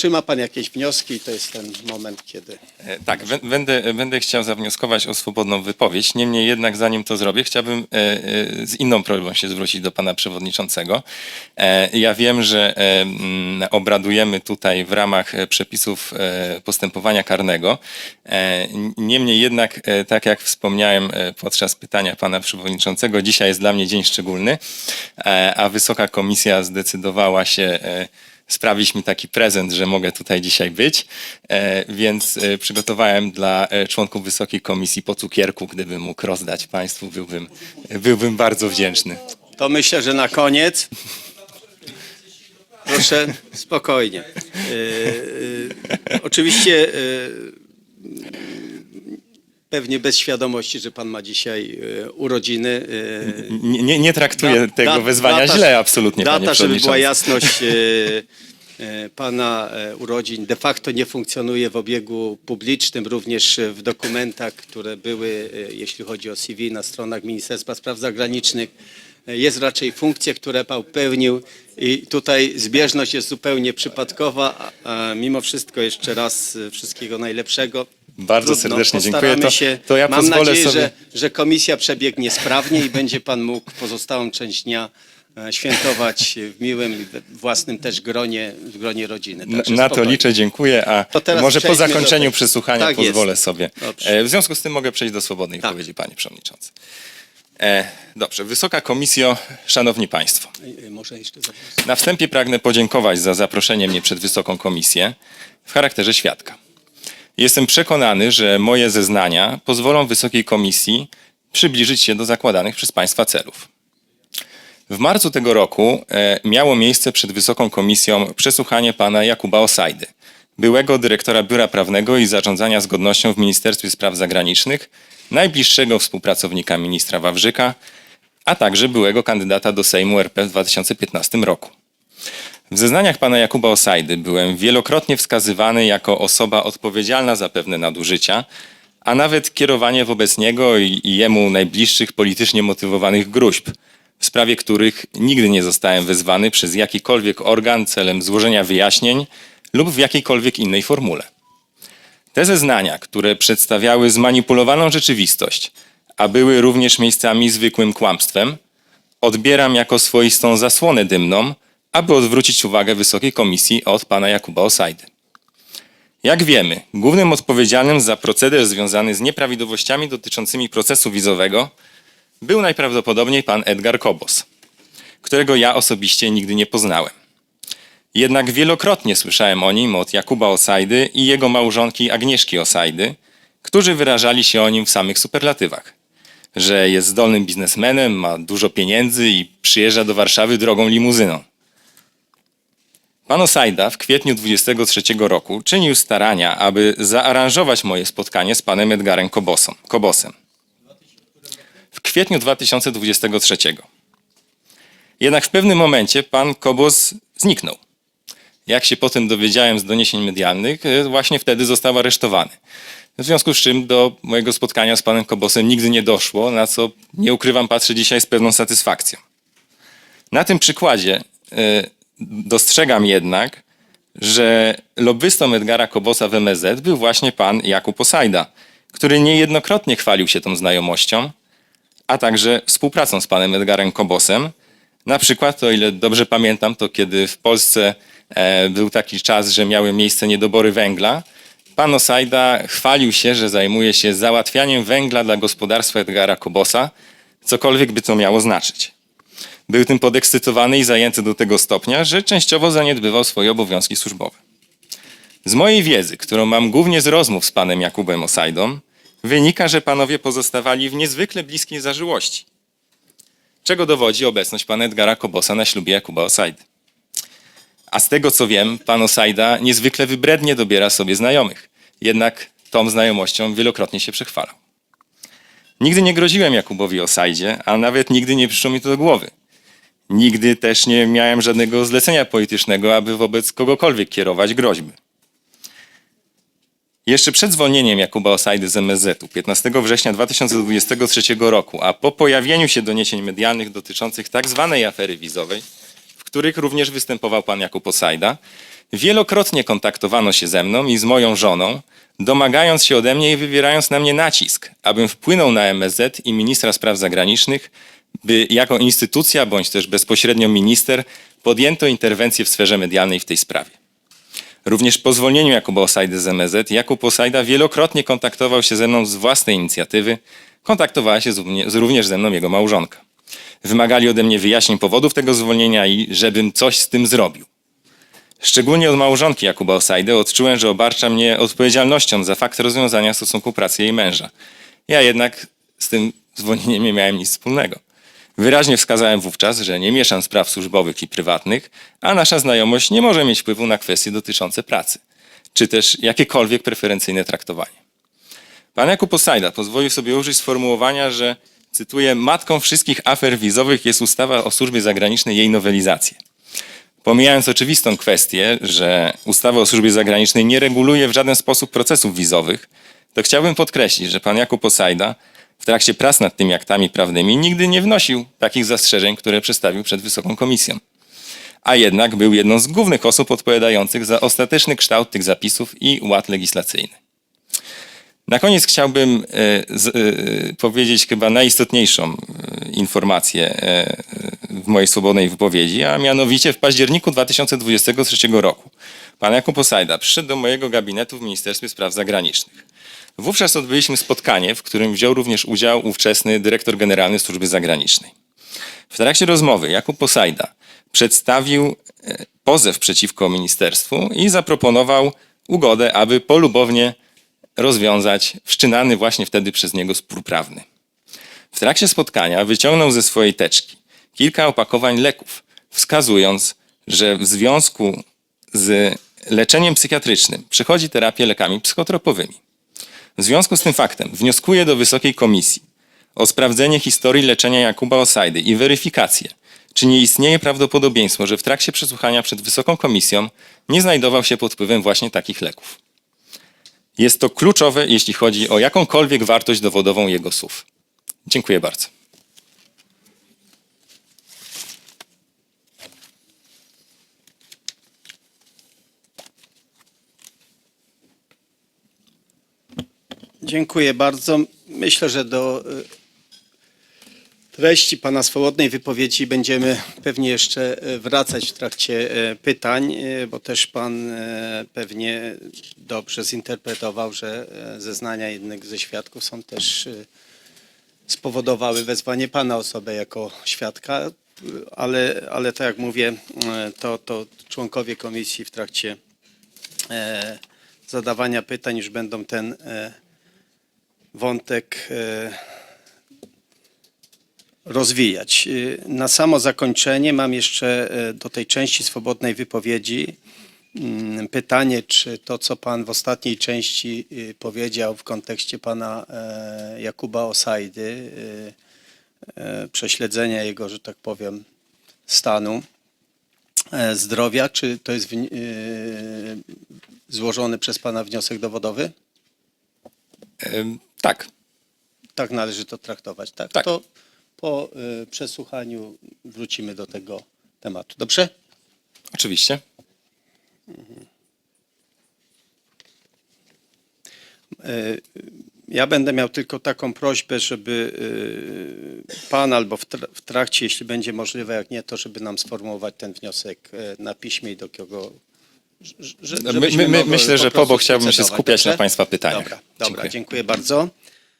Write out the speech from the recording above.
Czy ma pan jakieś wnioski? To jest ten moment, kiedy... E, Tak, bę- będę, będę chciał zawnioskować o swobodną wypowiedź. Niemniej jednak, zanim to zrobię, chciałbym e, e, z inną prośbą się zwrócić do pana przewodniczącego. Ja wiem, że obradujemy tutaj w ramach przepisów postępowania karnego. Niemniej jednak, tak jak wspomniałem podczas pytania pana przewodniczącego, dzisiaj jest dla mnie dzień szczególny, a Wysoka Komisja zdecydowała się sprawić mi taki prezent, że mogę tutaj dzisiaj być, e, więc e, przygotowałem dla e, członków Wysokiej Komisji po cukierku, gdybym mógł rozdać Państwu, byłbym, byłbym bardzo wdzięczny. To myślę, że na koniec. Proszę, spokojnie. Oczywiście pewnie bez świadomości, że pan ma dzisiaj yy, urodziny. yy, Nie, nie, nie traktuję Da- tego da- wezwania data- źle, absolutnie, panie Data, żeby była przewodniczący. jasność, e, pana urodzin de facto nie funkcjonuje w obiegu publicznym, również w dokumentach, które były, jeśli chodzi o CV na stronach Ministerstwa Spraw Zagranicznych. Jest raczej funkcja, które pan pełnił i tutaj zbieżność jest zupełnie przypadkowa, a, a mimo wszystko jeszcze raz wszystkiego najlepszego. Bardzo serdecznie dziękuję. To- Się, to ja mam pozwolę nadzieję, sobie- że że komisja przebiegnie sprawnie i będzie pan mógł pozostałą część dnia e, świętować w miłym własnym też gronie, w gronie rodziny. Na, Także na to liczę, dziękuję, a może po do zakończeniu tego. przesłuchania Tak jest. pozwolę sobie. Dobrze. E, W związku z tym mogę przejść do swobodnej Tak. wypowiedzi, panie przewodniczący. E, Dobrze, Wysoka Komisjo, Szanowni Państwo. Może jeszcze. Na wstępie pragnę podziękować za zaproszenie mnie przed Wysoką Komisję w charakterze świadka. Jestem przekonany, że moje zeznania pozwolą Wysokiej Komisji przybliżyć się do zakładanych przez Państwa celów. W marcu tego roku e, miało miejsce przed Wysoką Komisją przesłuchanie pana Jakuba Osajdy, byłego dyrektora Biura Prawnego i Zarządzania Zgodnością w Ministerstwie Spraw Zagranicznych, najbliższego współpracownika ministra Wawrzyka, a także byłego kandydata do Sejmu RP w 2015 roku. W zeznaniach pana Jakuba Osajdy byłem wielokrotnie wskazywany jako osoba odpowiedzialna za pewne nadużycia, a nawet kierowanie wobec niego i jemu najbliższych politycznie motywowanych gruźb, w sprawie których nigdy nie zostałem wezwany przez jakikolwiek organ celem złożenia wyjaśnień lub w jakiejkolwiek innej formule. Te zeznania, które przedstawiały zmanipulowaną rzeczywistość, a były również miejscami zwykłym kłamstwem, odbieram jako swoistą zasłonę dymną, aby odwrócić uwagę Wysokiej Komisji od pana Jakuba Osajdy. Jak wiemy, głównym odpowiedzialnym za proceder związany z nieprawidłowościami dotyczącymi procesu wizowego był najprawdopodobniej pan Edgar Kobos, którego ja osobiście nigdy nie poznałem. Jednak wielokrotnie słyszałem o nim od Jakuba Osajdy i jego małżonki Agnieszki Osajdy, którzy wyrażali się o nim w samych superlatywach. Że jest zdolnym biznesmenem, ma dużo pieniędzy i przyjeżdża do Warszawy drogą limuzyną. Pan Osajda w kwietniu 23 roku czynił starania, aby zaaranżować moje spotkanie z panem Edgarem Kobosem. Kobosem. W kwietniu 2023. Jednak w pewnym momencie pan Kobos zniknął. Jak się potem dowiedziałem z doniesień medialnych, e, właśnie wtedy został aresztowany. W związku z czym do mojego spotkania z panem Kobosem nigdy nie doszło, na co nie ukrywam, patrzę dzisiaj z pewną satysfakcją. Na tym przykładzie e, dostrzegam jednak, że lobbystą Edgara Kobosa w MSZ był właśnie pan Jakub Osajda, który niejednokrotnie chwalił się tą znajomością, a także współpracą z panem Edgarem Kobosem. Na przykład, o ile dobrze pamiętam, to kiedy w Polsce e, był taki czas, że miały miejsce niedobory węgla, pan Osajda chwalił się, że zajmuje się załatwianiem węgla dla gospodarstwa Edgara Kobosa, cokolwiek by to miało znaczyć. Był tym podekscytowany i zajęty do tego stopnia, że częściowo zaniedbywał swoje obowiązki służbowe. Z mojej wiedzy, którą mam głównie z rozmów z panem Jakubem Osajdą, wynika, że panowie pozostawali w niezwykle bliskiej zażyłości. Czego dowodzi obecność pana Edgara Kobosa na ślubie Jakuba Osajdy. A z tego co wiem, pan Osajda niezwykle wybrednie dobiera sobie znajomych. Jednak tą znajomością wielokrotnie się przechwalał. Nigdy nie groziłem Jakubowi Osajdzie, a nawet nigdy nie przyszło mi to do głowy. Nigdy też nie miałem żadnego zlecenia politycznego, aby wobec kogokolwiek kierować groźby. Jeszcze przed zwolnieniem Jakuba Osajdy z MSZ-u 15 września 2023 roku, a po pojawieniu się doniesień medialnych dotyczących tak zwanej afery wizowej, w których również występował pan Jakub Osajda, Wielokrotnie kontaktowano się ze mną i z moją żoną, domagając się ode mnie i wywierając na mnie nacisk, abym wpłynął na MSZ i ministra spraw zagranicznych, by jako instytucja bądź też bezpośrednio minister podjęto interwencję w sferze medialnej w tej sprawie. Również po zwolnieniu Jakuba Osajdy z MSZ, Jakub Osajda wielokrotnie kontaktował się ze mną z własnej inicjatywy. Kontaktowała się z- również ze mną jego małżonka. Wymagali ode mnie wyjaśnień powodów tego zwolnienia i żebym coś z tym zrobił. Szczególnie od małżonki Jakuba Osajdy odczułem, że obarcza mnie odpowiedzialnością za fakt rozwiązania stosunku pracy jej męża. Ja jednak z tym zwolnieniem nie miałem nic wspólnego. Wyraźnie wskazałem wówczas, że nie mieszam spraw służbowych i prywatnych, a nasza znajomość nie może mieć wpływu na kwestie dotyczące pracy, czy też jakiekolwiek preferencyjne traktowanie. Pan Jakub Osajda pozwolił sobie użyć sformułowania, że, cytuję, matką wszystkich afer wizowych jest ustawa o służbie zagranicznej jej nowelizację. Pomijając oczywistą kwestię, że ustawa o służbie zagranicznej nie reguluje w żaden sposób procesów wizowych, to chciałbym podkreślić, że pan Jakub Osajda w trakcie prac nad tymi aktami prawnymi nigdy nie wnosił takich zastrzeżeń, które przedstawił przed Wysoką Komisją. A jednak był jedną z głównych osób odpowiadających za ostateczny kształt tych zapisów i ład legislacyjny. Na koniec chciałbym e, e, powiedzieć chyba najistotniejszą e, informację w mojej swobodnej wypowiedzi, a mianowicie w październiku 2023 roku pan Jakub Osajda przyszedł do mojego gabinetu w Ministerstwie Spraw Zagranicznych. Wówczas odbyliśmy spotkanie, w którym wziął również udział ówczesny dyrektor generalny Służby Zagranicznej. W trakcie rozmowy Jakub Posajda przedstawił e, pozew przeciwko ministerstwu i zaproponował ugodę, aby polubownie rozwiązać wszczynany właśnie wtedy przez niego spór prawny. W trakcie spotkania wyciągnął ze swojej teczki kilka opakowań leków, wskazując, że w związku z leczeniem psychiatrycznym przechodzi terapię lekami psychotropowymi. W związku z tym faktem wnioskuję do Wysokiej Komisji o sprawdzenie historii leczenia Jakuba Osajdy i weryfikację, czy nie istnieje prawdopodobieństwo, że w trakcie przesłuchania przed Wysoką Komisją nie znajdował się pod wpływem właśnie takich leków. Jest to kluczowe, jeśli chodzi o jakąkolwiek wartość dowodową jego słów. Dziękuję bardzo. Dziękuję bardzo. Myślę, że do y, treści Pana swobodnej wypowiedzi będziemy pewnie jeszcze y, wracać w trakcie y, pytań, bo też Pan pewnie dobrze zinterpretował, że zeznania jednego ze świadków są też spowodowały wezwanie Pana osobę jako świadka, ale, ale tak jak mówię, to, to członkowie komisji w trakcie e, zadawania pytań już będą ten e, wątek e, rozwijać. E, Na samo zakończenie mam jeszcze e, do tej części swobodnej wypowiedzi mm, pytanie, czy to, co Pan w ostatniej części powiedział w kontekście Pana Jakuba Osajdy, prześledzenia jego, że tak powiem, stanu zdrowia, czy to jest złożony przez Pana wniosek dowodowy? Tak, Tak należy to traktować, tak? Tak. To po y, przesłuchaniu wrócimy do tego tematu. Dobrze? oczywiście. Y, Ja będę miał tylko taką prośbę, żeby y, Pan albo w tra- w trakcie, jeśli będzie możliwe, jak nie, to żeby nam sformułować ten wniosek y, na piśmie i do kogo. My- my- myślę, że po bo chciałbym się skupiać dobrze? na Państwa pytaniach. Dobra, dobra, Dziękuję. dziękuję bardzo.